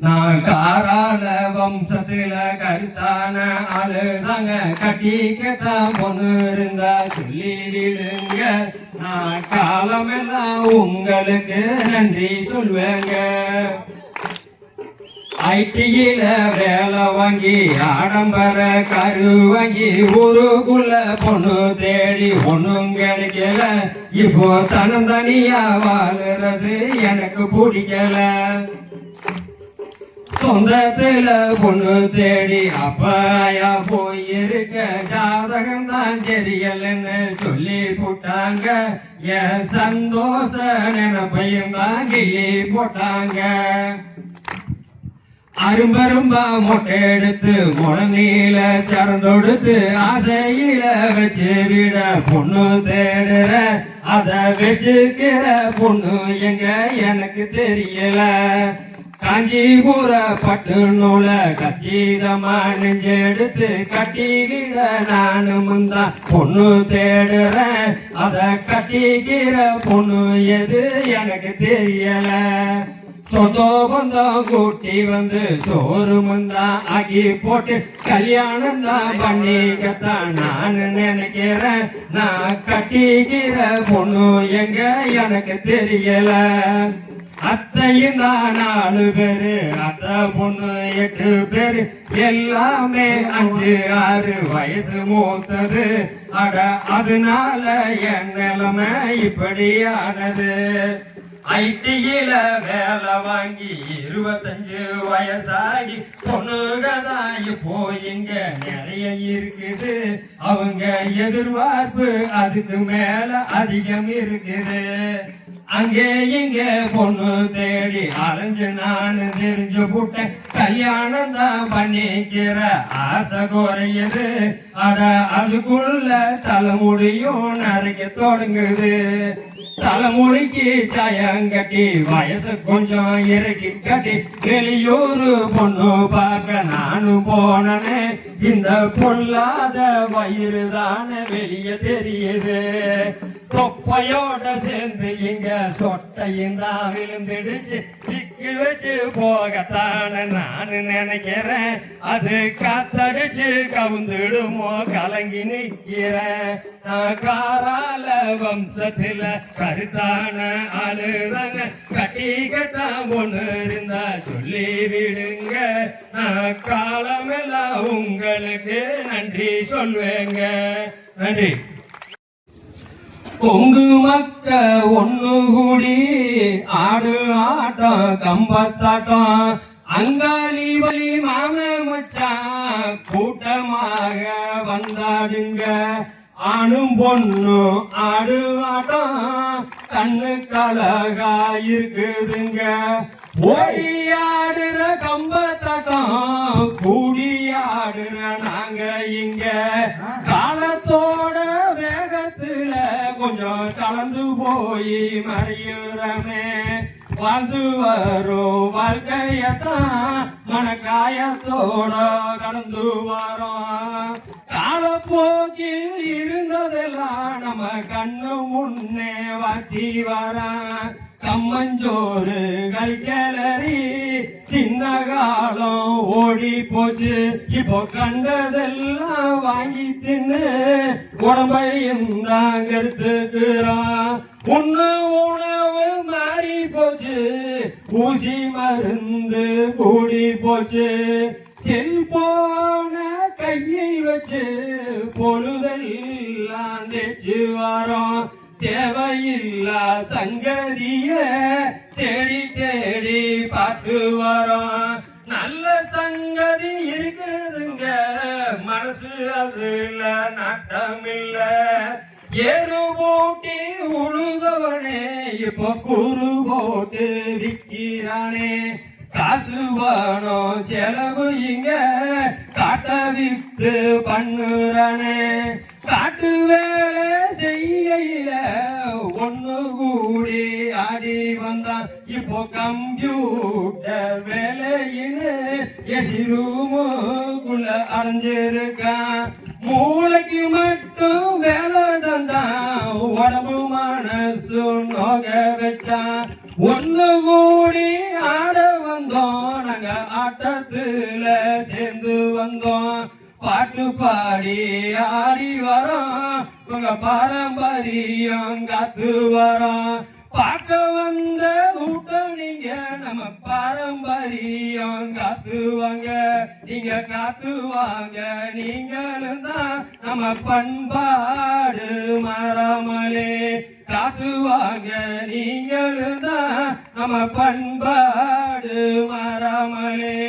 நான் காரால வம்சத்துல கருத்தான ஆளுதாங்க. கட்டிக்கத்தான் பொண்ணு இருந்தா சொல்லி விடுங்க. நான் காலமெல்லாம் உங்களுக்கு நன்றி சொல்வேங்க. ஐடியில வேலை வாங்கி ஆடம்பர கரு வாங்கி ஊருக்குள்ள பொண்ணு தேடி ஒண்ணும் கிடைக்கல. இப்போ தனந்தனியா வாழுறது எனக்கு பிடிக்கல. சொந்தத்துல பொண்ணு தேடி அப்பாயா போயிருக்க ஜாதகம் தான் தெரியலன்னு சொல்லி போட்டாங்க. என் சந்தோஷ நினைப்பையும் தான் கிள்ளி போட்டாங்க. அரும்பரும்பா மொட்டை எடுத்து முழநீல சரந்தொடுத்து ஆசையில வச்சு விட பொண்ணு தேடுற அத வச்சுக்கிற பொண்ணு எங்க எனக்கு தெரியல. காஞ்சிபுர பட்டு நூல கச்சிதமா நெஞ்செடுத்து கட்டி முந்தா நானும் பொண்ணு தேடுறேன். அத கட்டிக்கிற பொண்ணு எது எனக்கு தெரியல. சொந்தோ பந்தம் கூட்டி வந்து சோறு முந்தா ஆக்கி போட்டு கல்யாணம் தான் பண்ணிக்கத்தான் நான் நினைக்கிறேன். நான் கட்டிக்கிற பொண்ணு எங்க எனக்கு தெரியல. அத்தையும் தான் நாலு பேரு அத்தை பொண்ணு எட்டு பேரு. எல்லாமே அஞ்சு ஆறு வயசு மூத்தது. அட அதனால என் நிலைமை இப்படியானது. ஐடியில வேலை வாங்கி இருபத்தஞ்சு வயசாகி பொண்ணுகதான் இப்போ இங்க நிறைய இருக்குது. அவங்க எதிர்பார்ப்பு அதுக்கு மேல அதிகம் இருக்குது. அங்கே இங்கே பொண்ணு தேடி அலைஞ்சு நான் தெரிஞ்சு புட்டேன் கல்யாணம் தான் பண்ணிக்கிற ஆசை குறையுது. அட அதுக்குள்ள தலைமுடியும் நரைக்க தொடங்குது. தலைமுடிக்கு சாயங்கட்டி வயசு கொஞ்சம் இறக்கி கட்டி வெளியூரு பொண்ணு பார்க்க நானும் போனனே. இந்த பொல்லாத வயிறு தானே வெளியே தெரியுது. தொப்பையோட சேர்ந்து இங்க சொட்டையும் தான் விழுந்துடுச்சு திக்கு வச்சு போகத்தான நான் நினைக்கிறேன். அது காத்தடிச்சு கவுந்துடுமோ கலங்கி நிற்கிறேன் நான் காரால வம்சத்துல கருத்தான ஆளுதாங்க கட்டிக்கத்தான் ஒண்ணு இருந்தா சொல்லி விடுங்க. நான் காலமெல்லாம் உங்களுக்கு நன்றி சொல்வேங்க. நன்றி. கொங்கு மக்க ஒண்ணு கூடி ஆடு ஆட்டம் கம்பத்தாட்டம். அங்காளி வழி மாம மச்சான் கூட்டமாக வந்தாடுங்க. ஆணும் பொண்ணும் ஆடு ஆட்டம் கண்ணு கலகா இருக்குதுங்க ஓடி ஆடுற கம்பத்தாட்டம் கூடி ஆடுற நாங்க இங்க. கலந்து போய் மறையுறமே. வாழ்ந்து வரும் வாழ்க்கையத்தான் மனக்காயத்தோட கடந்து வரோம். காலப்போக்கில் இருந்ததெல்லாம் நம்ம கண்ணு முன்னே வாத்தி வரான் கம்மஞ்சோறு கல்கலரி சின்ன காலம் ஓடி போச்சு. இப்போ கண்டதெல்லாம் வாங்கி தின்னு உடம்பையும் தான் எடுத்துக்கிறான். உண்ணு உணவு மாறி போச்சு. ஊசி மருந்து கூடி போச்சு. செல்போன கையை வச்சு பொழுதெல்லாம் தேச்சு வரோம் தேவையில்லா சங்கதிய தேடி தேடி பார்த்து வரோம். நல்ல சங்கதி இருக்குதுங்க. மனசு அதுல நாட்டம் இல்ல ஏறு போட்டி உழுதவனே இப்போ குரு போட்டு விற்கிறானே. காசு வேணும் செலவு இங்க காட்ட வித்து பண்ணுறானே. காட்டு வேலை செய்யல ஒண்ணு கூடி ஆடி வந்தான் இப்போ கம்ப்யூட்டர் வேலையின்னு எசிரூமுக்குள்ள அடைஞ்சிருக்கான் மூளைக்கு மட்டும் வேலை தந்தான் உடம்பு மனசு நோக வச்சான் ஒண்ணு கூடி ஆட வந்தோம். நாங்க ஆட்டத்துல சேர்ந்து வந்தோம். பாட்டு பாடி ஆடி வரோம். உங்க பாரம்பரியம் காத்து வரோம் பார்க்க வந்த கூட்டம் நீங்க நம்ம பாரம்பரியம் காத்துவாங்க. நீங்க காத்துவாங்க நீங்களும் தான் நம்ம பண்பாடு மரமலே. காத்துவாங்க நீங்களும் தான் நம்ம பண்பாடு மரமலே.